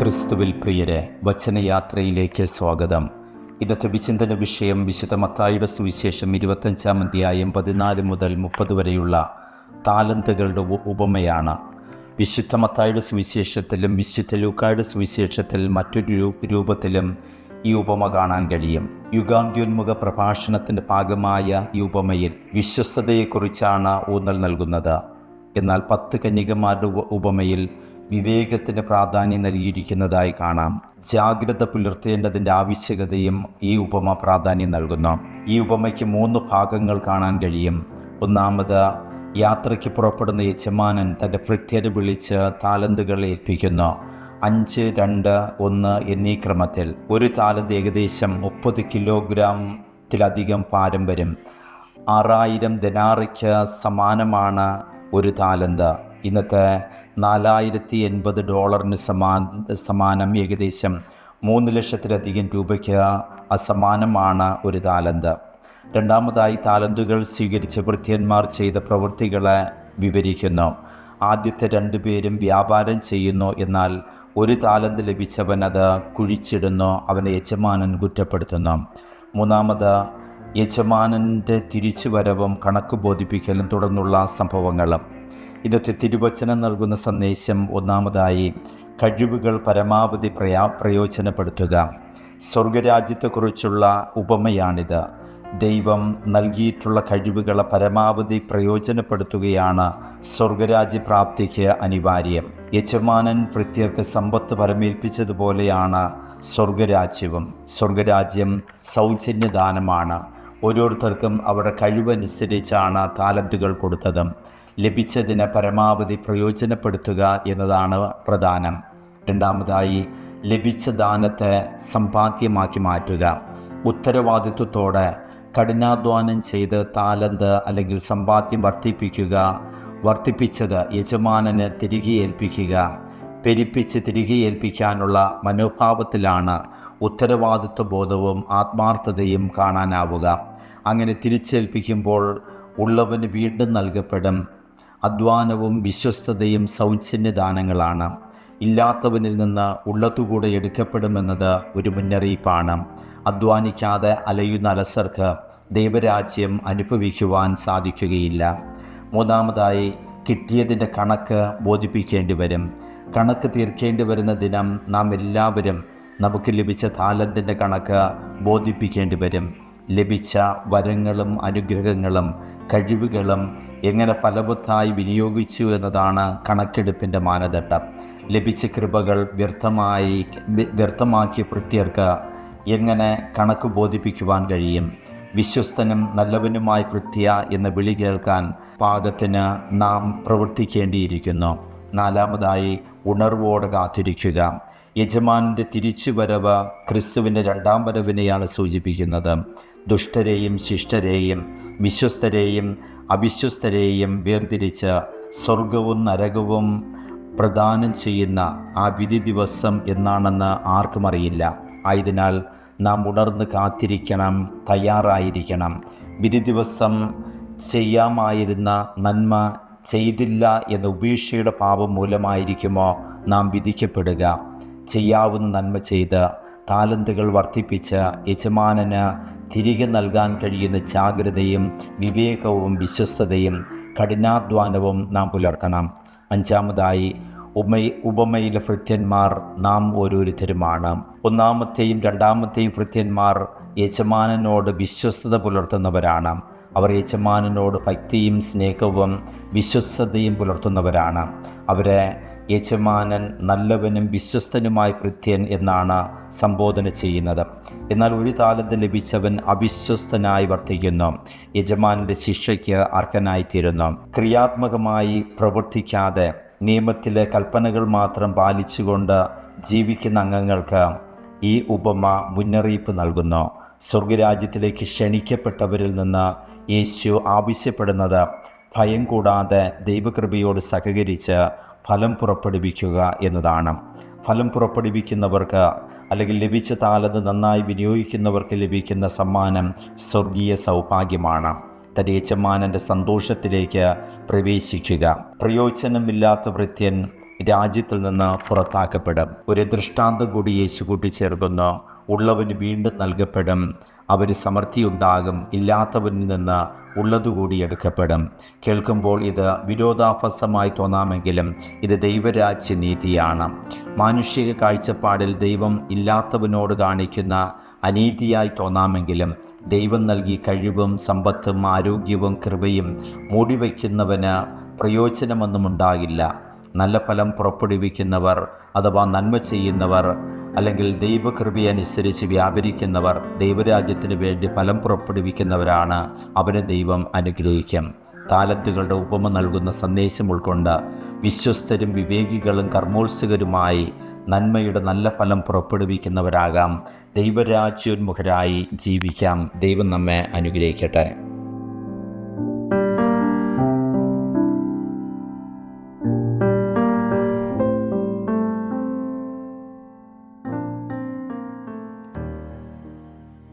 ക്രിസ്തുവിൽ പ്രിയരെ വചനയാത്രയിലേക്ക് സ്വാഗതം. ഇന്നത്തെ വിചിന്തന വിഷയം വിശുദ്ധ മത്തായിയുടെ സുവിശേഷം ഇരുപത്തഞ്ചാം അധ്യായം പതിനാല് മുതൽ മുപ്പത് വരെയുള്ള താലന്തുകളുടെ ഉപമയാണ്. വിശുദ്ധ മത്തായിയുടെ സുവിശേഷത്തിലും വിശുദ്ധ ലൂക്കായുടെ സുവിശേഷത്തിൽ മറ്റൊരു രൂപത്തിലും ഈ ഉപമ കാണാൻ കഴിയും. യുഗാന്ത്യോന്മുഖ പ്രഭാഷണത്തിന്റെ ഭാഗമായ ഈ ഉപമയിൽ വിശ്വസ്തതയെക്കുറിച്ചാണ് ഊന്നൽ നൽകുന്നത്. എന്നാൽ പത്ത് കന്യകമാരുടെ ഉപമയിൽ വിവേകത്തിന് പ്രാധാന്യം നൽകിയിരിക്കുന്നതായി കാണാം. ജാഗ്രത പുലർത്തേണ്ടതിന്റെ ആവശ്യകതയും ഈ ഉപമ പ്രാധാന്യം നൽകുന്നു. ഈ ഉപമയ്ക്ക് മൂന്ന് ഭാഗങ്ങൾ കാണാൻ കഴിയും. ഒന്നാമത് യാത്രയ്ക്ക് പുറപ്പെടുന്ന യജമാനൻ തന്റെ ഭൃത്യരെ വിളിച്ച് താലന്തുകൾ ഏൽപ്പിക്കുന്നു. അഞ്ച് രണ്ട് ഒന്ന് എന്നീ ക്രമത്തിൽ. ഒരു താലന്ത് ഏകദേശം മുപ്പത് കിലോഗ്രാമത്തിലധികം ഭാരം വരും. ആറായിരം ദിനാറയ്ക്ക് സമാനമാണ് ഒരു താലന്ത്. ഇന്നത്തെ നാലായിരത്തി എൺപത് ഡോളറിന് സമാ സമാനം ഏകദേശം മൂന്ന് ലക്ഷത്തിലധികം രൂപയ്ക്ക് അസമാനമാണ് ഒരു താലന്ത്. രണ്ടാമതായി താലന്തുകൾ സ്വീകരിച്ച ഭൃത്യന്മാർ ചെയ്ത പ്രവൃത്തികളെ വിവരിക്കുന്നു. ആദ്യത്തെ രണ്ടുപേരും വ്യാപാരം ചെയ്യുന്നു എന്നാൽ ഒരു താലന്ത് ലഭിച്ചവൻ അത് കുഴിച്ചിടുന്നു അവനെ യജമാനൻ കുറ്റപ്പെടുത്തുന്നു. മൂന്നാമത് യജമാനന്റെ തിരിച്ചുവരവും കണക്ക് ബോധിപ്പിക്കലും തുടർന്നുള്ള സംഭവങ്ങളും. ഇന്നത്തെ തിരുവചനം നൽകുന്ന സന്ദേശം ഒന്നാമതായി കഴിവുകൾ പരമാവധി പ്രയാ പ്രയോജനപ്പെടുത്തുക. സ്വർഗരാജ്യത്തെക്കുറിച്ചുള്ള ഉപമയാണിത്. ദൈവം നൽകിയിട്ടുള്ള കഴിവുകളെ പരമാവധി പ്രയോജനപ്പെടുത്തുകയാണ് സ്വർഗരാജ്യ പ്രാപ്തിക്ക് അനിവാര്യം. യജമാനൻ പ്രത്യേക സമ്പത്ത് പരമേൽപ്പിച്ചതുപോലെയാണ് സ്വർഗരാജ്യവും. സ്വർഗരാജ്യം സൗജന്യദാനമാണ്. ഓരോരുത്തർക്കും അവരുടെ കഴിവനുസരിച്ചാണ് താലന്തുകൾ കൊടുത്തതും. ലഭിച്ചതിനെ പരമാവധി പ്രയോജനപ്പെടുത്തുക എന്നതാണ് പ്രധാനം. രണ്ടാമതായി ലഭിച്ച ദാനത്തെ സമ്പാദ്യമാക്കി മാറ്റുക. ഉത്തരവാദിത്വത്തോടെ കഠിനാധ്വാനം ചെയ്ത് താലന്ത് അല്ലെങ്കിൽ സമ്പാദ്യം വർദ്ധിപ്പിക്കുക വർദ്ധിപ്പിച്ചത് യജമാനന് തിരികെ ഏൽപ്പിക്കുക പെരുപ്പിച്ച് തിരികെ ഏൽപ്പിക്കാനുള്ള മനോഭാവത്തിലാണ് ഉത്തരവാദിത്വ ബോധവും ആത്മാർത്ഥതയും കാണാനാവുക. അങ്ങനെ തിരിച്ചേൽപ്പിക്കുമ്പോൾ ഉള്ളവന് വീണ്ടും നൽകപ്പെടും. അധ്വാനവും വിശ്വസ്തതയും സൗജന്യദാനങ്ങളാണ്. ഇല്ലാത്തവനിൽ നിന്ന് ഉള്ളതുകൂടെ എടുക്കപ്പെടുമെന്നത് ഒരു മുന്നറിയിപ്പാണ്. അധ്വാനിക്കാതെ അലയുന്ന അലസർക്ക് ദൈവരാജ്യം അനുഭവിക്കുവാൻ സാധിക്കുകയില്ല. മൂന്നാമതായി കിട്ടിയതിന്റെ കണക്ക് ബോധിപ്പിക്കേണ്ടി വരും കണക്ക് തീർക്കേണ്ടി വരുന്ന ദിനം നാം എല്ലാവരും നമുക്ക് ലഭിച്ച താലത്തിന്റെ കണക്ക് ബോധിപ്പിക്കേണ്ടി വരും ലഭിച്ച വരങ്ങളും അനുഗ്രഹങ്ങളും കഴിവുകളും എങ്ങനെ ഫലവത്തായി വിനിയോഗിച്ചു എന്നതാണ് കണക്കെടുപ്പിന്റെ മാനദണ്ഡം. ലഭിച്ച കൃപകൾ വ്യർത്ഥമായി വ്യ- വ്യർത്ഥമാക്കിയ കൃത്യർക്ക് എങ്ങനെ കണക്ക് ബോധിപ്പിക്കുവാൻ കഴിയും? വിശ്വസ്തനും നല്ലവനുമായ കൃത്യ എന്ന വിളി കേൾക്കാൻ പാകത്തിന് നാം പ്രവർത്തിക്കേണ്ടിയിരിക്കുന്നു. നാലാമതായി ഉണർവോടെ കാത്തിരിക്കുക. യജമാനന്റെ തിരിച്ചുവരവ് ക്രിസ്തുവിന്റെ രണ്ടാം വരവിനെയാണ് സൂചിപ്പിക്കുന്നത്. ദുഷ്ടരെയും ശിഷ്ടരെയും വിശ്വസ്തരെയും അവിശ്വസ്തരെയും വേർതിരിച്ച് സ്വർഗവും നരകവും പ്രദാനം ചെയ്യുന്ന ആ വിധി ദിവസം എന്നാണെന്ന് ആർക്കും അറിയില്ല. ആയതിനാൽ നാം ഉണർന്ന് കാത്തിരിക്കണം തയ്യാറായിരിക്കണം. വിധി ദിവസം ചെയ്യാമായിരുന്ന നന്മ ചെയ്തില്ല എന്ന ഉപേക്ഷയുടെ പാപം മൂലമായിരിക്കുമോ നാം വിധിക്കപ്പെടുക? ചെയ്യാവുന്ന നന്മ ചെയ്ത് താലന്തുകൾ വർദ്ധിപ്പിച്ച് യജമാനന് തിരികെ നൽകാൻ കഴിയുന്ന ജാഗ്രതയും വിവേകവും വിശ്വസ്തതയും കഠിനാധ്വാനവും നാം പുലർത്തണം. അഞ്ചാമതായി ഉപമ ഉപമയിലെ ഭൃത്യന്മാർ നാം ഓരോരുത്തരുമാണ്. ഒന്നാമത്തെയും രണ്ടാമത്തെയും ഭൃത്യന്മാർ യജമാനനോട് വിശ്വസ്തത പുലർത്തുന്നവരാണ്. അവർ യജമാനനോട് ഭക്തിയും സ്നേഹവും വിശ്വസ്തതയും പുലർത്തുന്നവരാണ്. അവരെ യജമാനൻ നല്ലവനും വിശ്വസ്തനുമായ കൃത്യൻ എന്നാണ് സംബോധന ചെയ്യുന്നത്. എന്നാൽ ഒരു താലത്ത് ലഭിച്ചവൻ അവിശ്വസ്തനായി വർത്തിക്കുന്നു. യജമാനന്റെ ശിക്ഷയ്ക്ക് അർഹനായിത്തീരുന്നു. ക്രിയാത്മകമായി പ്രവർത്തിക്കാതെ നിയമത്തിലെ കൽപ്പനകൾ മാത്രം പാലിച്ചുകൊണ്ട് ജീവിക്കുന്ന അംഗങ്ങൾക്ക് ഈ ഉപമ മുന്നറിയിപ്പ് നൽകുന്നു. സ്വർഗരാജ്യത്തിലേക്ക് ക്ഷണിക്കപ്പെട്ടവരിൽ നിന്ന് യേശു ആവശ്യപ്പെടുന്നത് ഭയം കൂടാതെ ദൈവകൃപയോട് സഹകരിച്ച് ഫലം പുറപ്പെടുവിക്കുക എന്നതാണ്. ഫലം പുറപ്പെടുവിക്കുന്നവർക്ക് അല്ലെങ്കിൽ ലഭിച്ച താലത് നന്നായി വിനിയോഗിക്കുന്നവർക്ക് ലഭിക്കുന്ന സമ്മാനം സ്വർഗീയ സൗഭാഗ്യമാണ്. തന്റെ യജമാനന്റെ സന്തോഷത്തിലേക്ക് പ്രവേശിക്കുക. പ്രയോജനമില്ലാത്ത വൃത്യൻ രാജ്യത്തിൽ നിന്ന് പുറത്താക്കപ്പെടും. ഒരു ദൃഷ്ടാന്തം കൂടി യേശു കൂട്ടിച്ചേർക്കുന്നു ഉള്ളവന് വീണ്ടും നൽകപ്പെടും. അവന് സമൃദ്ധിയുണ്ടാകും. ഇല്ലാത്തവനിൽ നിന്ന് ഉള്ളതുകൂടി എടുക്കപ്പെടും. കേൾക്കുമ്പോൾ ഇത് വിരോധാഭാസമായി തോന്നാമെങ്കിലും ഇത് ദൈവരാജ്യ നീതിയാണ്. മാനുഷിക കാഴ്ചപ്പാടിൽ ദൈവം ഇല്ലാത്തവനോട് കാണിക്കുന്ന അനീതിയായി തോന്നാമെങ്കിലും ദൈവം നൽകി കഴിവും സമ്പത്തും ആരോഗ്യവും കൃപയും മൂടിവയ്ക്കുന്നവന് പ്രയോജനമൊന്നും ഉണ്ടാകില്ല. നല്ല ഫലം പുറപ്പെടുവിക്കുന്നവർ അഥവാ നന്മ ചെയ്യുന്നവർ അല്ലെങ്കിൽ ദൈവകൃപയനുസരിച്ച് വ്യാപരിക്കുന്നവർ ദൈവരാജ്യത്തിന് വേണ്ടി ഫലം പുറപ്പെടുവിക്കുന്നവരാണ് അവരെ ദൈവം അനുഗ്രഹിക്കും. താലന്തുകളുടെ ഉപമ നൽകുന്ന സന്ദേശം ഉൾക്കൊണ്ട് വിശ്വസ്തരും വിവേകികളും കർമ്മോത്സുകരുമായി നന്മയുടെ നല്ല ഫലം പുറപ്പെടുവിക്കുന്നവരാകാം. ദൈവരാജ്യോന്മുഖരായി ജീവിക്കാം. ദൈവം നമ്മെ അനുഗ്രഹിക്കട്ടെ.